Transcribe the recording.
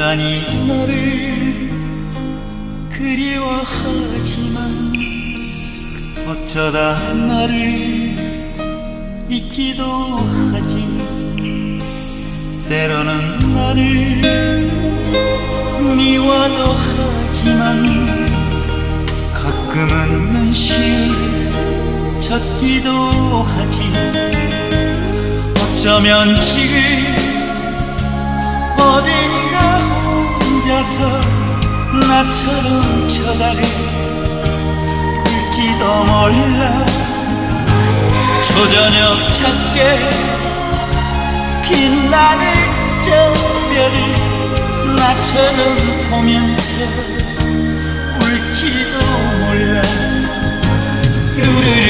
많이 너를 그리워하지만 어쩌다 나를 잊기도 하지. 때로는 나를 미워도 하지만 가끔은 눈시울 젖기도 하지. 어쩌면 지금 나처럼 쳐다를 볼지도 몰라. 초저녁 작게 빛나는 저 별을 나처럼 보면서 울지도 몰라. 루루루